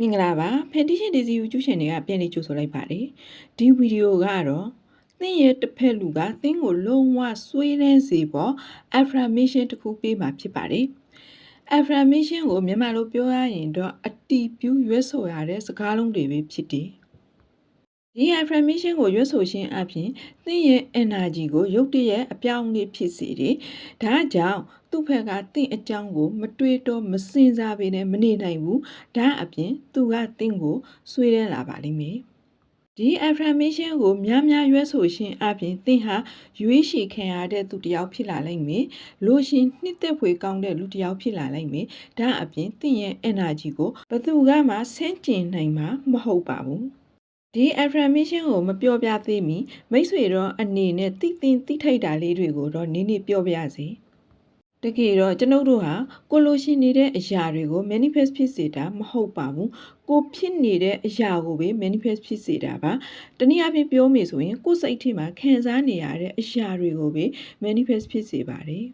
မင်္ဂလာပါဖန်တီရှင်ဒီစီယူကျူးရှင်တွေကပြန်လေးကြိုဆိုလိုက်ပါတယ်ဒီဗီဒီယိုကတော့သင်ရဲ့တစ်ဖက်လူကသင်ကိုလုံးဝဆွေးနှဲစေဖို့ affirmation တစ်ခုပေးမှာဖြစ်ပါတယ် affirmation ကိုမြန်မာလိုပြောရရင်တော့အတီးပြူရွတ်ဆိုရတဲ့စကားလုံးတွေပဲဖြစ်တယ် ဒီ affirmation ကိုရွတ်ဆိုခြင်းအပြင်သင်ရဲ့ energy ကိုရုတ်တရက်အပြောင်းအလဲဖြစ်စေတယ်။ဒါကြောင့်သူ့ဘက်ကသင်အကြောင်းကိုမတွေးတော့မစင်စားဘဲနဲ့မနေနိုင်ဘူး။ဒါအပြင်သူကသင်ကိုဆွေးရဲလာပါလိမ့်မယ်။ဒီ affirmation ကိုများများရွတ်ဆိုခြင်းအပြင်သင်ဟာရွေးရှိခံရတဲ့သူတစ်ယောက်ဖြစ်လာလိမ့်မယ်။လိုရှင်နှစ်သက်ဖွယ်ကောင်းတဲ့လူတစ်ယောက်ဖြစ်လာလိမ့်မယ်။ဒါအပြင်သင်ရဲ့ energy ကိုဘယ်သူကမှဆင့်ကျင်နိုင်မှာမဟုတ်ပါဘူး။ ဒီ affirmation ကိုမပြောပြသေးမီမိတ်ဆွေတော့အနေနဲ့တိသင်တိထိုက်တာလေးတွေကိုတော့နည်းနည်းပြောပြရစီတကယ်တော့ကျွန်ုပ်တို့ဟာကိုလိုရှိနေတဲ့အရာတွေကို manifest ဖြစ်စေတာမဟုတ်ပါဘူးကိုဖြစ်နေတဲ့အရာကိုပဲ manifest ဖြစ်စေတာပါတနည်းအားဖြင့်ပြောမယ်ဆိုရင်ကိုယ်စိတ်ထဲမှာခံစားနေရတဲ့အရာတွေကိုပဲ manifest ဖြစ်စေပါတယ်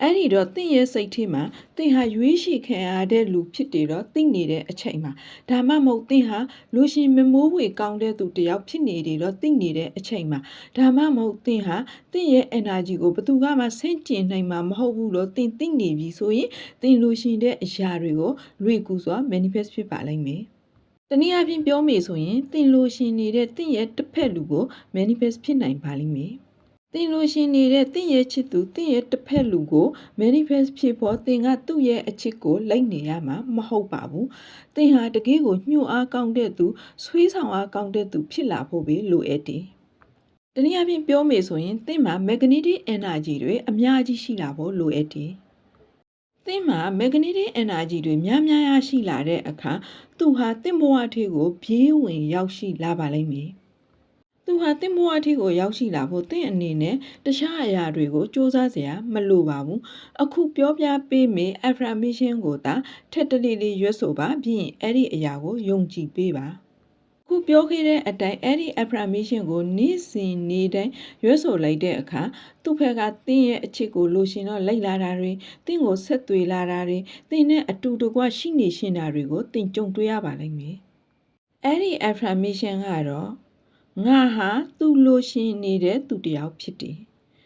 အဲ့ဒီတော့တင့်ရဲ့စိတ်ထဲမှာတင်ဟာရွေးရှိခံရတဲ့လူဖြစ်တယ်တော့သိနေတဲ့အချိန်မှာဒါမှမဟုတ်တင်ဟာလူရှင်မမိုးဝေကောင်းတဲ့သူတယောက်ဖြစ်နေတယ်တော့သိနေတဲ့အချိန်မှာဒါမှမဟုတ်တင်ဟာတင့်ရဲ့ energy ကိုဘယ်သူကမှဆင့်ကျင်နိုင်မှာမဟုတ်ဘူးလို့တင်သိနေပြီဆိုရင်တင်လူရှင်တဲ့အရာတွေကိုလွေကူစွာ manifest ဖြစ်ပါလိမ့်မယ်တနည်းအားဖြင့်ပြောမယ်ဆိုရင်တင်လို့ရှင်နေတဲ့တင့်ရဲ့တစ်ဖက်လူကို manifest ဖြစ်နိုင်ပါလိမ့်မယ် သင်လိုရှင်နေတဲ့သင်ရဲ့ချစ်သူသင်ရဲ့တစ်ဖက်လူကို manifest ဖြစ်ဖို့သင်ကသူ့ရဲ့အချစ်ကိုလိုက်နေရမှာမဟုတ်ပါဘူး။သင်ဟာတကယ်ကိုညှို့အားကောင်းတဲ့သူဆွေးဆောင်အားကောင်းတဲ့သူဖြစ်လာဖို့ပဲလိုအပ်တယ်။တနည်းအားဖြင့်ပြောမယ်ဆိုရင်သင်မှာ magnetic energy တွေအများကြီးရှိလာဖို့လိုအပ်တယ်။သင်မှာ magnetic energy တွေများများရရှိလာတဲ့အခါသူဟာသင်ဘဝထဲကိုပြေးဝင်ရောက်ရှိလာပါလိမ့်မယ်။ သူဟာတင့်ဘဝအထိကိုရောက်ရှိလာဖို့တင့်အနေနဲ့တခြားအရာတွေကိုစူးစမ်းစရာမလိုပါဘူးအခုပြောပြပေးမယ် affirmation ကိုသာထက်တလေးလေးရွတ်ဆိုပါပြီးရင်အဲ့ဒီအရာကိုယုံကြည်ပေးပါခုပြောခဲ့တဲ့အတိုင်းအဲ့ဒီ affirmation ကိုနေ့စဉ်နေ့တိုင်းရွတ်ဆိုလိုက်တဲ့အခါသူ့ဘက်ကတင်းရဲ့အချစ်ကိုလိုရှင်တော့လိုက်လာတာတွေတင်းကိုဆက်သွေးလာတာတွေတင်းနဲ့အတူတကွရှိနေရှင်တာတွေကိုတင်းကြုံတွေ့ရပါလိမ့်မယ်အဲ့ဒီ affirmation ကတော့ ငါဟာသူ့လိုရှင်နေတဲ့သူတယောက်ဖြစ်တယ်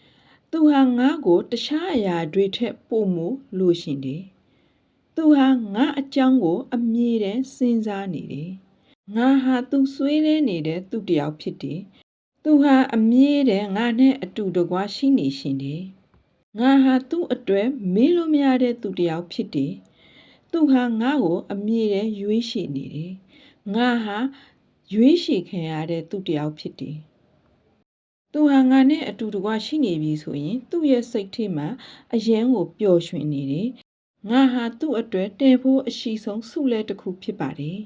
။သူဟာငါ့ကိုတခြားအရာတွေထက်ပိုမိုလိုရှင်တယ်။သူဟာငါအကြောင်းကို အမြဲတမ်းစဉ်းစားနေတယ်။ငါဟာသူဆွေးနေနေတဲ့သူတယောက်ဖြစ်တယ်။သူဟာအမြဲတမ်းငါနဲ့အတူတကွရှိနေရှင်တယ်။ငါဟာသူ့အတွက်မေးလို့မရတဲ့သူတယောက်ဖြစ်တယ်။သူဟာငါ့ကို အမြဲတမ်းရွေးရှိနေတယ်။ငါဟာ ရွေးရှည်ခံရတဲ့သူတယောက်ဖြစ်တယ်။သူဟာငါနဲ့အတူတကွရှိနေပြီဆိုရင် သူ့ရဲ့စိတ်ထဲမှာအယမ်းကိုပျော်ရွှင်နေတယ်။ငါဟာသူ့အတွက်တည်ဖို့အရှိဆုံးဆုလဲတစ်ခုဖြစ်ပါတယ်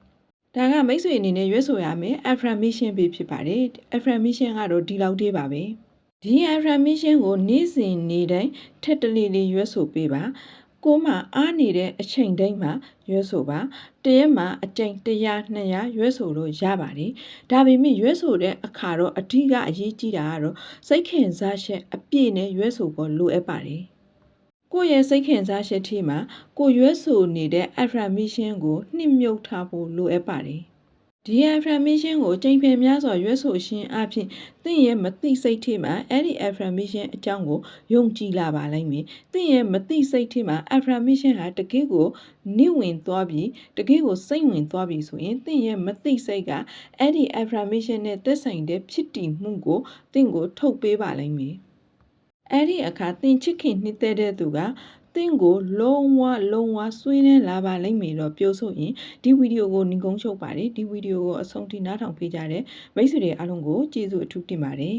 ။ဒါကမိတ်ဆွေအနေနဲ့ရွေးဆိုရမယ် affirmation ပဲဖြစ်ပါတယ်။ affirmation ကတော့ဒီလောက်သေးပါပဲ။ဒီ affirmation ကိုနေ့စဉ်နေ့တိုင်းထက်တလေးလေးရွေးဆိုပေးပါ။ ကိုမှအားနေတဲ့အချိန်တိုင်းမှာရွေးဆိုပါတရက်မှာအကြိမ်100 200ရွေးဆိုလို့ရပါတယ်ဒါပေမဲ့ရွေးဆိုတဲ့အခါတော့အဓိကအရေးကြီးတာကတော့စိတ်ခင်စားချက်အပြည့်နဲ့ရွေးဆိုဖို့လိုအပ်ပါတယ်ကိုယ့်ရဲ့စိတ်ခင်စားချက်ထိမှာကိုရွေးဆိုနေတဲ့ affirmation ကိုနှိမ့်မြုပ်ထားဖို့လိုအပ်ပါတယ် ဒီ affirmation ကိုချိန်ဖယ်များစွာရွေးဆိုခြင်းအပြင်သင်ရဲ့မသိစိတ်ထဲမှာအဲ့ဒီ affirmation အကြောင်းကိုယုံကြည်လာပါလိမ့်မယ်။သင်ရဲ့မသိစိတ်ထဲမှာ affirmation ဟာတကယ်ကိုနှိဝင်သွားပြီးတကယ်ကိုစိတ်ဝင်သွားပြီးဆိုရင်သင်ရဲ့မသိစိတ်ကအဲ့ဒီ affirmation နဲ့သက်ဆိုင်တဲ့ဖြစ်တည်မှုကိုသင်ကိုထုတ်ပေးပါလိမ့်မယ်။အဲ့ဒီအခါသင်ချစ်ခင်နှစ်သက်တဲ့သူက တင့်ကိုလုံးဝလုံးဝဆွေးနှဲလာပါလိမ့်မယ်တော့ပြောဆိုရင်ဒီဗီဒီယိုကိုညီကုန်းချုပ်ပါတယ်ဒီဗီဒီယိုကိုအဆုံးထိနားထောင်ပေးကြတဲ့မိတ်ဆွေတွေအားလုံးကိုကျေးဇူးအထူးတင်ပါတယ်